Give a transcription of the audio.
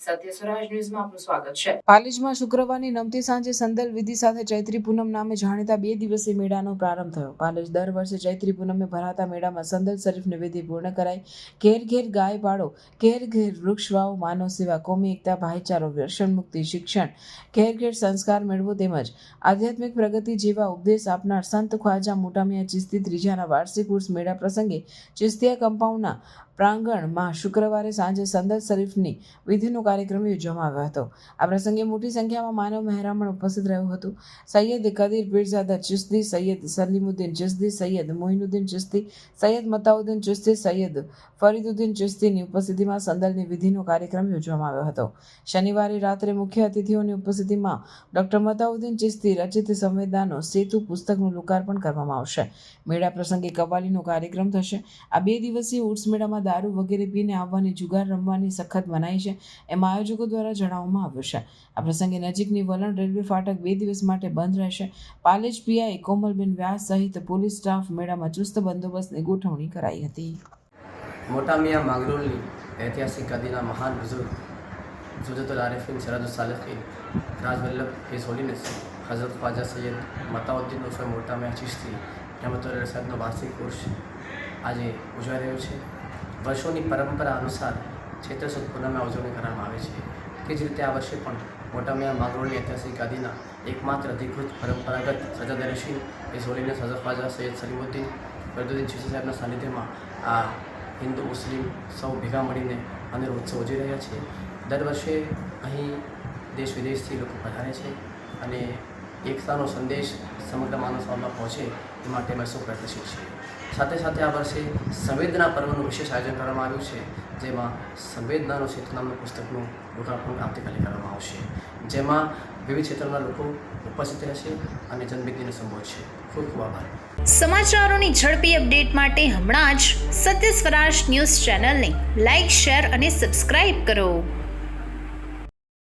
સત્ય શુક્રવારની નમતી સાંજે સંદલ વિધિ સાથે ચૈત્રી પૂનમ નામે જાણીતા બે દિવસીય મેળાનો પ્રારંભ થયો. પાલેજ દર વર્ષે ચૈત્રી પૂનમે ભરાતા મેળામાં સંદલ શરીફ વિધિ પૂર્ણ કરાઈ ઘેર ઘેર ગાય પાડો ઘેર ઘેર વૃક્ષ વાવો, માનવ સેવા, કોમી એકતા, ભાઈચારો વ્યસન મુક્તિ, શિક્ષણ, ઘેર ઘેર સંસ્કાર મેળવો તેમજ આધ્યાત્મિક પ્રગતિ જેવા ઉપદેશ આપનાર સંત ખ્વાજા મોટામિયા ચિસ્તી ત્રીજાના વાર્ષિક ઉર્સ મેળા પ્રસંગે ચિસ્તિયા કમ્પાઉન્ડના પ્રાંગણમાં શુક્રવારે સાંજે સંદલ શરીફની વિધિનો કાર્યક્રમ યોજવામાં આવ્યો હતો. આ પ્રસંગે મોટી સંખ્યામાં માનવ મહેરામણ ઉપસ્થિત રહ્યું હતું. સૈયદ કદીર પીરઝાદા ચિસ્તી, સૈયદ સલીમુદ્દીન ચિસ્તી, સૈયદ મોઇનુદ્દીન ચિસ્તી, સૈયદ મતાઉદ્દીન ચિસ્તી, સૈયદ ફરીદુદ્દીન ચિસ્તીની ઉપસ્થિતિમાં સંદલની વિધિનો કાર્યક્રમ યોજવામાં આવ્યો હતો. શનિવારે રાત્રે મુખ્ય અતિથિઓની ઉપસ્થિતિમાં ડોક્ટર મતાઉદ્દીન ચિસ્તી રચિત સંવેદાનો સેતુ પુસ્તકનું લોકાર્પણ કરવામાં આવશે. મેળા પ્રસંગે કવાલીનો કાર્યક્રમ થશે. આ બે દિવસીય ઉર્સ મેળામાં દારૂ વગેરે પીને આવવાની જુગાર રમવાની સખત મનાઈ છે. એમ આયોજકો દ્વારા જણાવવામાં આવ્યું છે. આ પ્રસંગે નજીકની વલણ રેલવે ફાટક બે દિવસ માટે બંધ રહેશે. પાલેજ પીઆઈ કોમલબેન વ્યાસ સહિત પોલીસ સ્ટાફ મેળામાં ચુસ્ત બંદોબસ્તની ગોઠવણી કરાઈ હતી. મોટા મિયા માંગરોળની ઐતિહાસિક કદીના મહાન બુઝુર્ગ જુદતુલ આરિફિન સિરાજુલ સાલિકીન રાજવલ્લભ હિઝ હોલીનેસ, હઝરત ખ્વાજા સૈયદ મતાઉદ્દીન ઉર્ફે મોટા મિયા ચિશ્તી રમતુલ સાહેબનો વાર્ષિક ઉર્ષ આજે ઉજવાઈ રહ્યો છે. વર્ષોની પરંપરા અનુસાર ચૈત્ર સુદ પૂનમમાં ઉજવણી કરવામાં આવે છે. તે જ રીતે આ વર્ષે પણ મોટામિયા માંગરોળની ઐતિહાસિક ગાદીના એકમાત્ર અધિકૃત પરંપરાગત સજાદરશી એ હોલીનેસ હઝરત ખ્વાજા સૈયદ સલીમુદ્દીન ફરદુદ્દીન ચિશ્તી સાહેબના સાનિધ્યમાં આ હિન્દુ મુસ્લિમ સૌ ભેગા મળીને અને ઉત્સવ ઉજવી રહ્યા છે. દર વર્ષે અહીં દેશ વિદેશથી લોકો પધારે છે અને એકતાનો સંદેશ સમગ્ર માનવ સમાજમાં પહોંચે એ માટે અમે સૌ પ્રયત્નશીલ છીએ. સાથે સાથે આ વર્ષે સંવેદના પર્વનું વિશેષ આયોજન કરવામાં આવ્યું છે. જેમાં સંવેદનાનું ક્ષેત્ર નામનું પુસ્તકનું લોકાર્પણ આવતીકાલે કરવામાં આવશે. જેમાં વિવિધ ક્ષેત્રના લોકો ઉપસ્થિત રહેશે અને જન્મદિને સંબોધશે. ખૂબ ખૂબ આભાર. સમાચારોની ઝડપી અપડેટ માટે હમણાં જ સત્ય સ્વરાજ ન્યૂઝ ચેનલને લાઇક શેર અને સબસ્ક્રાઇબ કરો.